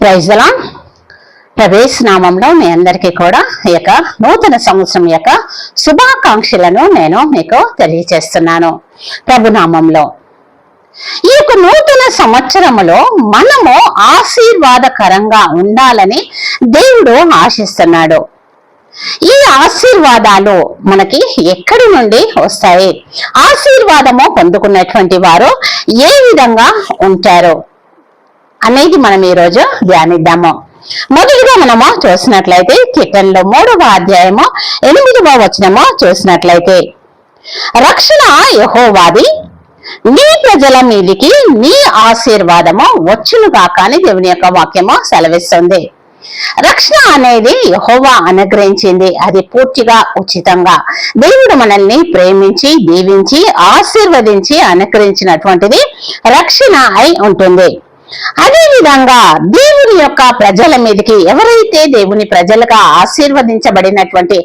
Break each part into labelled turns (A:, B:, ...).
A: ప్రైజ్లా. ప్రవేశ నామంలో మీ అందరికీ కూడా ఈ యొక్క నూతన సంవత్సరం యొక్క శుభాకాంక్షలను నేను మీకు తెలియచేస్తున్నాను. ప్రభునామంలో. ఈ యొక్క నూతన సంవత్సరములో మనము ఆశీర్వాదకరంగా ఉండాలని దేవుడు ఆశిస్తున్నాడు. ఈ ఆశీర్వాదాలు మనకి ఎక్కడి నుండి వస్తాయి? ఆశీర్వాదము పొందుకున్నటువంటి వారు ఏ విధంగా ఉంటారు? అనేది మనం ఈరోజు ధ్యానిద్దాము. మొదటిగా మనము చూసినట్లయితే కీర్తనలో మూడవ అధ్యాయము ఎనిమిదవ వచనము చూసినట్లయితే రక్షణ యహోవాది నీ ప్రజల మీదికి నీ ఆశీర్వాదము వచ్చును కాక అని దేవుని యొక్క వాక్యము సెలవిస్తుంది. రక్షణ అనేది యహోవా అనుగ్రహించింది. అది పూర్తిగా ఉచితంగా. దేవుడు మనల్ని ప్రేమించి దీవించి ఆశీర్వదించి అనుగ్రహించినటువంటిది రక్షణ అయి ఉంటుంది. అదేవిధంగా దేవుని యొక్క ప్రజల మీదకి ఎవరైతే దేవుని ప్రజలుగా ఆశీర్వదించబడినటువంటి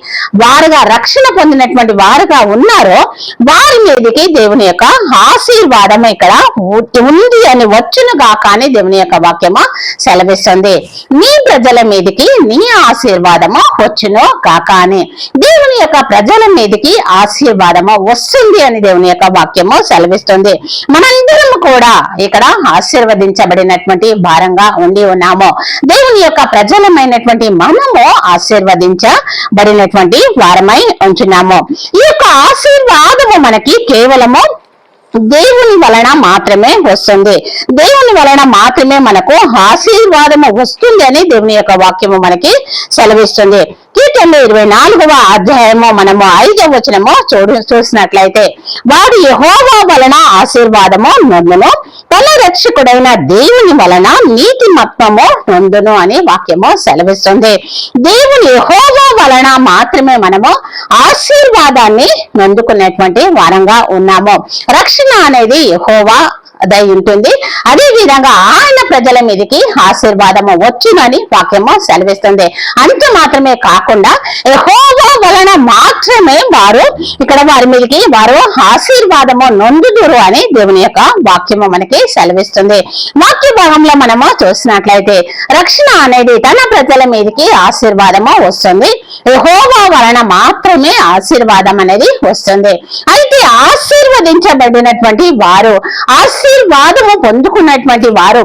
A: వారుగా రక్షణ పొందినటువంటి వారుగా ఉన్నారో వారి మీదకి దేవుని యొక్క ఆశీర్వాదం ఇక్కడ ఉంది అని వచ్చును కానీ దేవుని యొక్క వాక్యము సెలవిస్తుంది. నీ ప్రజల మీదకి నీ ఆశీర్వాదము వచ్చును కాక అని దేవుని యొక్క ప్రజల మీదకి ఆశీర్వాదము వస్తుంది అని దేవుని యొక్క వాక్యము సెలవిస్తుంది. మనందరం కూడా ఇక్కడ ఆశీర్వదించబడినటువంటి భారంగా ఉండి ఉన్నాము. దేవుని యొక్క ప్రజలమైనటువంటి మనము ఆశీర్వదించబడినటువంటి వారమై ఉంచున్నాము ఈ యొక్క ఆశీర్వాదము మనకి కేవలము దేవుని వలన మాత్రమే వస్తుంది. దేవుని వలన మాత్రమే మనకు ఆశీర్వాదము వస్తుంది అని దేవుని యొక్క వాక్యము మనకి సెలవిస్తుంది. కీర్తనలు ఇరవై నాలుగవ అధ్యాయము మనము ఐదవ వచనము చూడు చూసినట్లయితే వాడు యహోవా వలన ఆశీర్వాదము నొందును. తన రక్షకుడైన దేవుని వలన నీతి మత్వము నొందును అని వాక్యము సెలవిస్తుంది. దేవుని యహోవా వలన మాత్రమే మనము ఆశీర్వాదాన్ని నొందుకునేటువంటి వారంగా ఉన్నాము. రక్ష అనేది యహోవా అదై ఉంటుంది. అదే విధంగా ఆయన ప్రజల మీదకి ఆశీర్వాదము వచ్చునని వాక్యము సెలవిస్తుంది. అంత మాత్రమే కాకుండా ఎహోవా వలన మాత్రమే వారు ఇక్కడ వారి మీదకి వారు ఆశీర్వాదము నొందుదురు అని దేవుని యొక్క వాక్యము మనకి సెలవిస్తుంది. వాక్య భాగంలో మనము చూసినట్లయితే రక్షణ అనేది తన ప్రజల మీదకి ఆశీర్వాదము వస్తుంది. ఎహోవా వలన మాత్రమే ఆశీర్వాదం అనేది వస్తుంది. అయితే ఆశీర్వదించబడినటువంటి వారు ఆశీర్ ఆశీర్వాదము పొందుకున్నటువంటి వారు.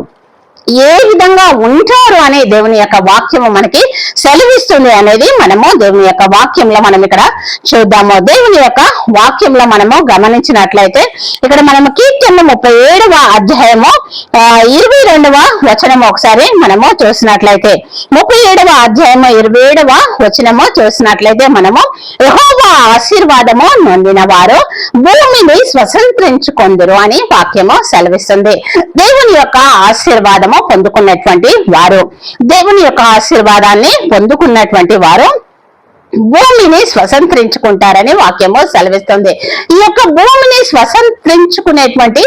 A: ఏ విధంగా ఉంటారు అనే దేవుని యొక్క వాక్యము మనకి సెలవిస్తుంది అనేది మనము దేవుని యొక్క వాక్యంలో మనం ఇక్కడ చూద్దాము. దేవుని యొక్క వాక్యంలో మనము గమనించినట్లయితే ఇక్కడ మనము కీర్తన ముప్పై ఏడవ అధ్యాయము ఇరవై రెండవ వచనము ఒకసారి మనము చూసినట్లయితే ముప్పై ఏడవ అధ్యాయము ఇరవై ఏడవ వచనము చూసినట్లయితే మనము యహోవా ఆశీర్వాదము నొందిన వారు భూమిని స్వతంత్రించుకొందురు అని వాక్యము సెలవిస్తుంది. దేవుని యొక్క ఆశీర్వాదము పొందుకున్నటువంటి వారు. దేవుని యొక్క ఆశీర్వాదాన్ని పొందుకున్నటువంటి వారు భూమిని స్వతంత్రించుకుంటారని వాక్యము సెలవిస్తుంది. ఈ యొక్క భూమిని స్వతంత్రించుకునేటువంటి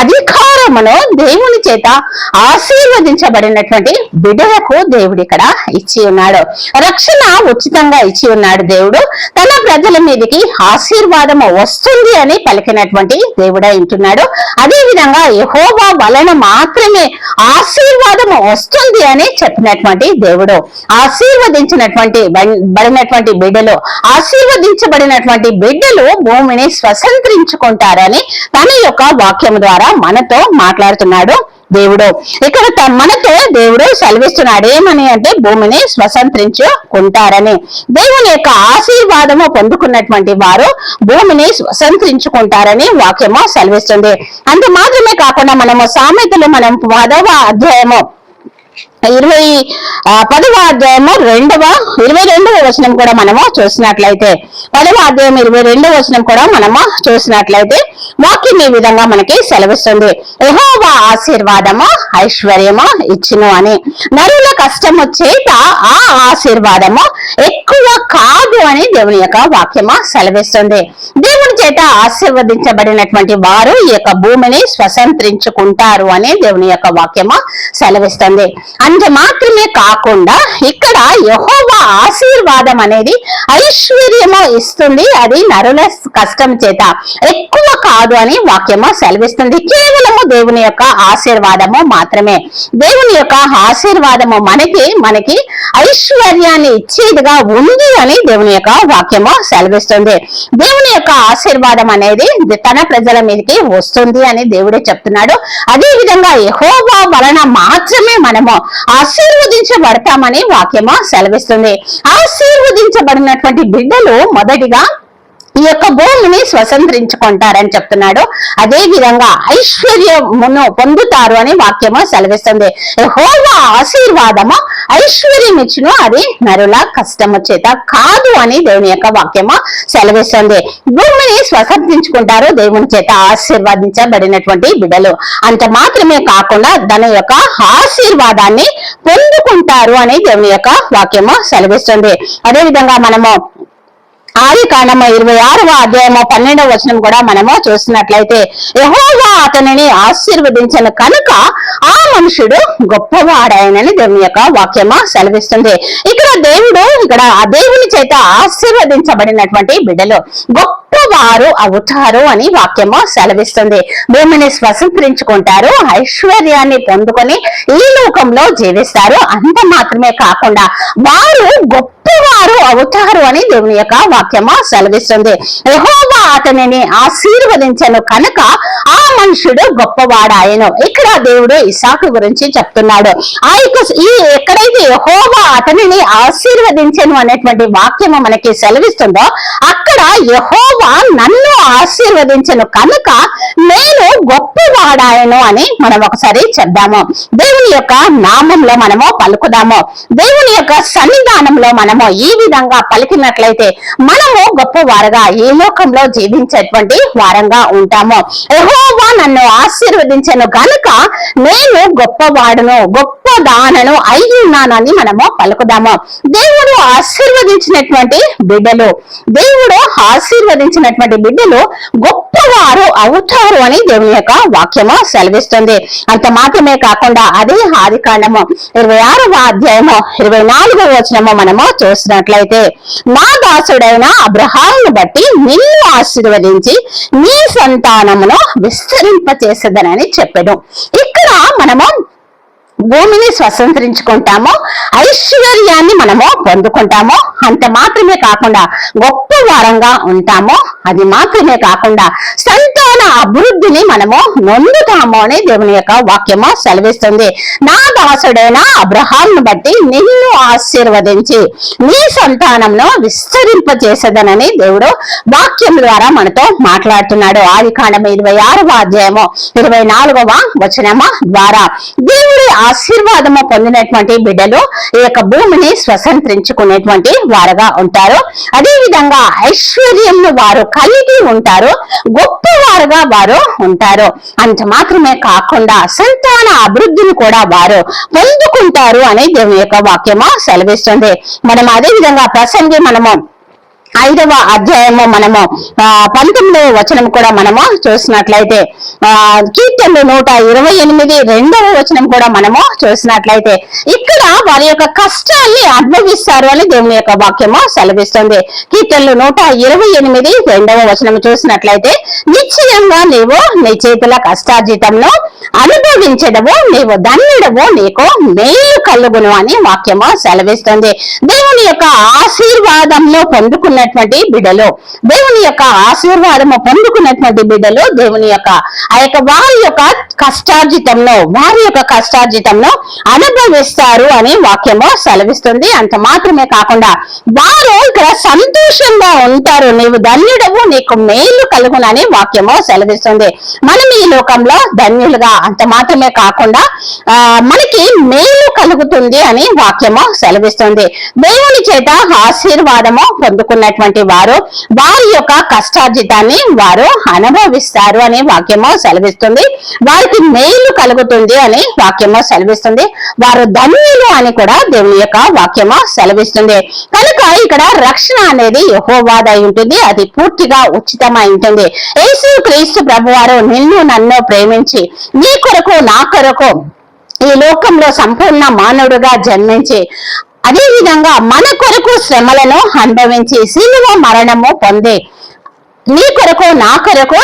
A: అధికారమును దేవుని చేత ఆశీర్వదించబడినటువంటి బిడ్డలకు దేవుడు ఇక్కడ ఇచ్చి ఉన్నాడు. రక్షణ ఉచితంగా ఇచ్చి ఉన్నాడు దేవుడు. తన ప్రజల మీదకి ఆశీర్వాదము వస్తుంది అని పలికినటువంటి దేవుడే ఉంటున్నాడు. అదే విధంగా యహోవా వలన మాత్రమే ఆశీర్వాదము వస్తుంది అని చెప్పినటువంటి దేవుడు. ఆశీర్వదించినటువంటి బడినటువంటి బడినటువంటి బిడ్డలు ఆశీర్వదించబడినటువంటి బిడ్డలు భూమిని స్వతంత్రించుకుంటారని తన యొక్క వాక్యం ద్వారా మనతో మాట్లాడుతున్నాడు దేవుడు. ఇక్కడ మనతో దేవుడు సెలవిస్తున్నాడు. ఏమని అంటే భూమిని స్వతంత్రించుకుంటారని. దేవుని యొక్క ఆశీర్వాదము పొందుకున్నటువంటి వారు భూమిని స్వతంత్రించుకుంటారని వాక్యము సెలవిస్తుంది. అంత మాత్రమే కాకుండా మనము సామెతలు మనం పదవ అధ్యాయము ఇరవై పదవ అధ్యాయము రెండవ ఇరవై రెండవ వచనం కూడా మనము చూసినట్లయితే. పదవ అధ్యాయం ఇరవై రెండవ వచనం కూడా మనము చూసినట్లయితే వాక్యం ఈ విధంగా మనకి సెలవిస్తుంది. యహోవా ఆశీర్వాదము ఐశ్వర్యము ఇచ్చును అని. నరుల కష్టము చేత ఆ ఆశీర్వాదము ఎక్కువ కాదు అని దేవుని యొక్క వాక్యము సెలవిస్తుంది. దేవుని చేత ఆశీర్వదించబడినటువంటి వారు ఈ యొక్క భూమిని స్వతంత్రించుకుంటారు అని దేవుని యొక్క వాక్యము సెలవిస్తుంది. అంత మాత్రమే కాకుండా ఇక్కడ యహోవా ఆశీర్వాదం అనేది ఐశ్వర్యము ఇస్తుంది. అది నరుల కష్టం చేత ఎక్కువ కాదు అని వాక్యము సెలవిస్తుంది. కేవలము దేవుని యొక్క ఆశీర్వాదము మాత్రమే. దేవుని యొక్క ఆశీర్వాదము మనకి మనకి ఐశ్వర్యాన్ని ఇచ్చేదిగా ఉంది అని దేవుని యొక్క వాక్యము సెలవిస్తుంది. దేవుని యొక్క ఆశీర్వాదం అనేది తన ప్రజల మీదకి వస్తుంది అని దేవుడే చెప్తున్నాడు. అదే విధంగా యహోవా వలన మాత్రమే మనము ఆశీర్వదించబడతామని వాక్యము సెలవిస్తుంది. ఆశీర్వదించబడినటువంటి బిడ్డలు మొదటిగా ఈ యొక్క భూమిని స్వతంత్రించుకుంటారని చెప్తున్నాడు. అదే విధంగా ఐశ్వర్యమును పొందుతారు అని వాక్యము సెలవిస్తుంది. హోవా ఆశీర్వాదము ఐశ్వర్యం ఇచ్చును. అది నరుల కష్టము చేత కాదు అని దేవుని యొక్క వాక్యము సెలవిస్తుంది. భూమిని స్వతంత్రించుకుంటారు దేవుని చేత ఆశీర్వదించబడినటువంటి బిడలు. అంత మాత్రమే కాకుండా దాని యొక్క ఆశీర్వాదాన్ని పొందుకుంటారు అని దేవుని యొక్క వాక్యము సెలవిస్తుంది. అదే విధంగా మనము ఆది కాండము ఇరవై ఆరవ అధ్యాయము పన్నెండవ వచనం కూడా మనము చూసినట్లయితే యహోవా అతనిని ఆశీర్వదించను కనుక ఆ మనుషుడు గొప్పవాడాయనని దేవుని యొక్క వాక్యము సెలవిస్తుంది. ఇక్కడ దేవుడు ఇక్కడ ఆ దేవుని చేత ఆశీర్వదించబడినటువంటి బిడ్డలు వారు అవుతారు అని వాక్యము సెలవిస్తుంది. భూమిని స్వతంత్రించుకుంటారు ఐశ్వర్యాన్ని పొందుకొని ఈ లోకంలో జీవిస్తారు. అంత మాత్రమే కాకుండా వారు గొప్పవారు అవుతారు అని దేవుని యొక్క వాక్యము సెలవిస్తుంది. యహోవా అతనిని ఆశీర్వదించను కనుక ఆ మనుషుడు గొప్పవాడాయను ఇక్కడ దేవుడు ఇసాకు గురించి చెప్తున్నాడు. ఆ యొక్క ఈ ఎక్కడైతే యహోవా అతనిని ఆశీర్వదించను అనేటువంటి వాక్యము మనకి సెలవిస్తుందో అక్కడ యహోవా నన్ను ఆశీర్వదించను. కనుక నేను గొప్పవాడాయను అని మనం ఒకసారి చెప్దాము. దేవుని యొక్క నామంలో మనము పలుకుదాము. దేవుని యొక్క సన్నిధానంలో మనము ఈ విధంగా పలికినట్లయితే మనము గొప్పవారుగా ఈ లోకంలో జీవించేటువంటి వారంగా ఉంటాము. యహోవా నన్ను ఆశీర్వదించను గనుక నేను గొప్పవాడును గొప్ప దానను అయి ఉన్నానని మనము పలుకుదాము. దేవుడు ఆశీర్వదించినటువంటి బిడ్డలు దేవుడు ఆశీర్వదించినటువంటి బిడ్డలు గొప్పవారు అవుతారు అని దేవుని యొక్క వాక్యము సెలవిస్తుంది. అంత మాత్రమే కాకుండా అదే ఆది కాండము ఇరవై ఆరవ అధ్యాయము ఇరవై నాలుగవ వచనము మనము చూసినట్లయితే నా దాసుడైన అబ్రహామును బట్టి నిన్ను ఆశీర్వదించి నీ సంతానమును విస్తరింప చేసేదనని చెప్పాను. ఇక్కడ మనము భూమిని స్వతంత్రించుకుంటాము ఐశ్వర్యాన్ని మనము పొందుకుంటాము అంత మాత్రమే కాకుండా గొప్ప వారంగా ఉంటాము అది మాత్రమే కాకుండా సంతాన అభివృద్ధిని మనము నొందుతాము అని దేవుని యొక్క వాక్యము సెలవిస్తుంది. నా దాసుడైన అబ్రహాంను బట్టి నిన్ను ఆశీర్వదించి నీ సంతానంను విస్తరింప చేసేదనని దేవుడు వాక్యం ద్వారా మనతో మాట్లాడుతున్నాడు. ఆది కాండము ఇరవై ఆరవ అధ్యాయము ఇరవై నాలుగవ వచనము ద్వారా దేవుడి ఆశీర్వాదము పొందినటువంటి బిడ్డలు ఈ యొక్క భూమిని స్వతంత్రించుకునేటువంటి వారుగా ఉంటారు. అదే విధంగా ఐశ్వర్యంను వారు కలిగి ఉంటారు గొప్పవారుగా వారు ఉంటారు. అంత మాత్రమే కాకుండా సంతాన అభివృద్ధిని కూడా వారు పొందుకుంటారు అని దేవుని యొక్క వాక్యము సెలవిస్తుంది. మనం అదే విధంగా ప్రసంగి మనము ఐదవ అధ్యాయము మనము ఆ పంతొమ్మిదవ వచనం కూడా మనము చూసినట్లయితే కీర్తనలు నూట ఇరవై ఎనిమిది రెండవ వచనం కూడా మనము చూసినట్లయితే ఇక్కడ వారి యొక్క కష్టాన్ని అనుభవిస్తారు అని దేవుని యొక్క వాక్యము సెలవిస్తుంది. కీర్తనలు నూట ఇరవై ఎనిమిది రెండవ వచనం చూసినట్లయితే నిశ్చయంగా నీవు నీ చేతుల కష్టార్జితంను అనుభవించడము నీవు ధన్యుడము నీకు మేలు కలుగును అని వాక్యము సెలవిస్తుంది. దేవుని యొక్క ఆశీర్వాదంలో పొందుకున్నటువంటి బిడ్డలు దేవుని యొక్క ఆశీర్వాదము పొందుకున్నటువంటి బిడ్డలు దేవుని యొక్క ఆ యొక్క వారి యొక్క కష్టార్జితంలో వారి యొక్క కష్టార్జితంలో అనుభవిస్తారు అని వాక్యము సెలవిస్తుంది. అంత మాత్రమే కాకుండా వారు ఇక్కడ సంతోషంగా ఉంటారు. నీవు ధన్యుడవు నీకు మేలు కలుగునని వాక్యము సెలవిస్తుంది. మనం ఈ లోకంలో ధన్యులుగా అంత మాత్రమే కాకుండా ఆ మనకి మేలు కలుగుతుంది అని వాక్యము సెలవిస్తుంది. దేవుని చేత ఆశీర్వాదము పొందుకున్నటువంటి వారు వారి యొక్క కష్టార్జితాన్ని వారు అనుభవిస్తారు అని వాక్యము సెలవిస్తుంది. వారికి మేలు కలుగుతుంది అని వాక్యము సెలవిస్తుంది. వారు ధన్యులు అని కూడా దేవుని యొక్క వాక్యము సెలవిస్తుంది. కనుక ఇక్కడ రక్షణ అనేది యహోవాదై ఉంటుంది. అది పూర్తిగా ఉచితమై ఉంటుంది. యేసు క్రీస్తు ప్రభువారు నిన్ను నన్ను ప్రేమించి నీ కొరకు నా కొరకు ఈ లోకంలో సంపూర్ణ మానవుడుగా జన్మించి అదే విధంగా మన కొరకు శ్రమలను అనుభవించి శిలువ మరణము పొంది నీ కొరకు నా కొరకు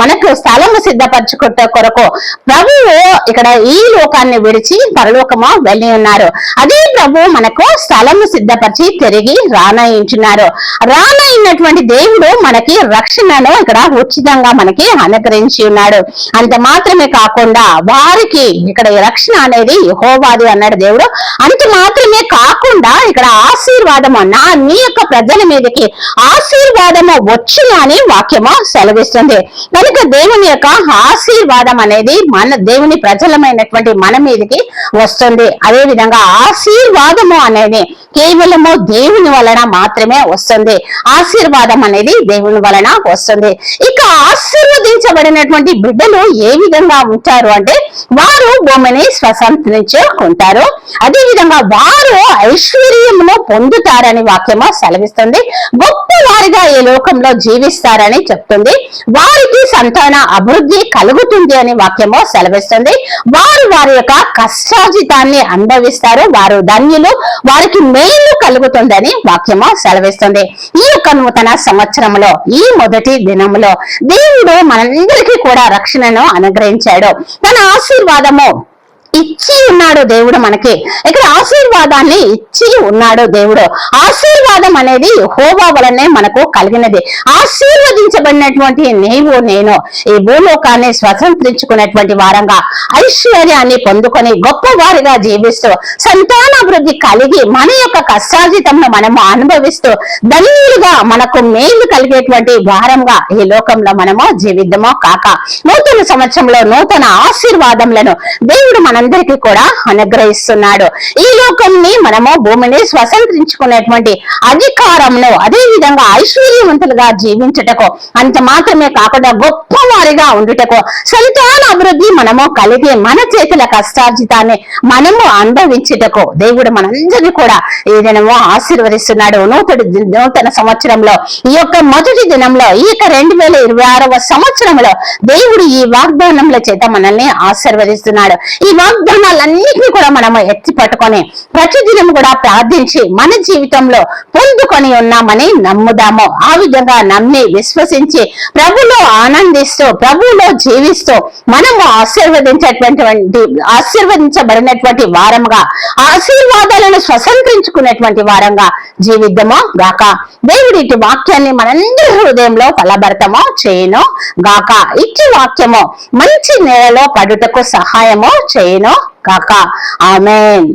A: మనకు స్థలము సిద్ధపరచుకుంట కొరకు ప్రభువు ఇక్కడ ఈ లోకాన్ని విడిచి పరలోకము వెళ్ళి ఉన్నారు. అదే ప్రభు మనకు స్థలము సిద్ధపరిచి తిరిగి రానయించున్నారు రానయినటువంటి దేవుడు మనకి రక్షణను ఇక్కడ ఉచితంగా మనకి అనుగ్రహించి ఉన్నాడు. అంత మాత్రమే కాకుండా వారికి ఇక్కడ రక్షణ అనేది హోవాది అన్నాడు దేవుడు. అంత మాత్రమే కాకుండా ఇక్కడ ఆశీర్వాదము నా నీ యొక్క ప్రజల మీదకి ఆశీర్వాదము వచ్చిన అని వాక్యము సెలవిస్తుంది. కనుక దేవుని యొక్క ఆశీర్వాదం అనేది మన దేవుని ప్రజలమైనటువంటి మన మీదకి వస్తుంది. అదే విధంగా ఆశీర్వాదము అనేది కేవలము దేవుని వలన మాత్రమే వస్తుంది. ఆశీర్వాదం అనేది దేవుని వలన వస్తుంది. ఇక ఆశీర్వదించబడినటువంటి బిడ్డలు ఏ విధంగా ఉంటారు అంటే వారు భూమిని స్వతంత్రించుకుంటారు అదే విధంగా వారు ఐశ్వర్యమును పొందుతారని వాక్యము సెలవిస్తుంది. గొప్ప వారిగా ఈ లోకంలో జీవిస్తారని చెప్తుంది. వారికి సంతాన అభివృద్ధి కలుగుతుంది అని వాక్యము సెలవిస్తుంది. వారు వారి యొక్క కష్టాజితాన్ని అనుభవిస్తారు. వారు ధన్యులు. వారికి మేలు కలుగుతుందని వాక్యము సెలవిస్తుంది. ఈ యొక్క నూతన సంవత్సరంలో ఈ మొదటి దినములో దేవుడు మనందరికీ కూడా రక్షణను అనుగ్రహించాడు. తన ఆశీర్వాదము ఇచ్చి ఉన్నాడో దేవుడు మనకి. ఇక్కడ ఆశీర్వాదాన్ని ఇచ్చి ఉన్నాడు దేవుడు. ఆశీర్వాదం అనేది హోవా వలనే మనకు కలిగినది. ఆశీర్వదించబడినటువంటి నీవు నేను ఈ భూలోకాన్ని స్వతంత్రించుకున్నటువంటి వారంగా ఐశ్వర్యాన్ని పొందుకొని గొప్ప వారిగా జీవిస్తూ సంతానాభివృద్ధి కలిగి మన యొక్క కష్టార్జితంను మనము అనుభవిస్తూ ధన్యులుగా మనకు మేలు కలిగేటువంటి వారంగా ఈ లోకంలో మనము జీవిద్దామో కాక. నూతన సంవత్సరంలో నూతన ఆశీర్వాదములను దేవుడు మనందరికీ కూడా అనుగ్రహిస్తున్నాడు. ఈ లోకంని మనము భూమిని స్వతంత్రించుకునేటువంటి అధికారంలో అదే విధంగా ఐశ్వర్యవంతులుగా జీవించుటకు అంత మాత్రమే కాకుండా గొప్ప వారిగా ఉండుటకు సంతాన అభివృద్ధి మనము కలిగి మన చేతుల కష్టార్జితాన్ని మనము అనుభవించుటకు దేవుడు మనందరినీ కూడా ఈ దినము ఆశీర్వదిస్తున్నాడు. నూతన నూతన సంవత్సరంలో ఈ యొక్క మొదటి దినంలో ఈ యొక్క రెండు వేల ఇరవై ఆరవ సంవత్సరంలో దేవుడు ఈ వాగ్దానముల చేత మనల్ని ఆశీర్వదిస్తున్నాడు. ఈ వాగ్దానాలన్నింటినీ కూడా మనము ఎత్తి పట్టుకొని ప్రతిదినం కూడా ప్రార్థించి మన జీవితంలో పొందుకొని ఉన్నామని నమ్ముదాము. ఆ విధంగా నమ్మి విశ్వసించి ప్రభులో ఆనందిస్తూ ప్రభులో జీవిస్తూ మనము ఆశీర్వదించేటువంటి ఆశీర్వదించబడినటువంటి వారంగా ఆశీర్వాదాలను స్వతంత్రించుకునేటువంటి వారంగా జీవిద్దామో గాక. దేవుడి ఇటు వాక్యాన్ని మనందరి హృదయంలో ఫలభరతమో చేయను గాక. ఇచ్చి వాక్యము మంచి నేలలో పడుటకు సహాయము చేయను కాక. ఆమెన్.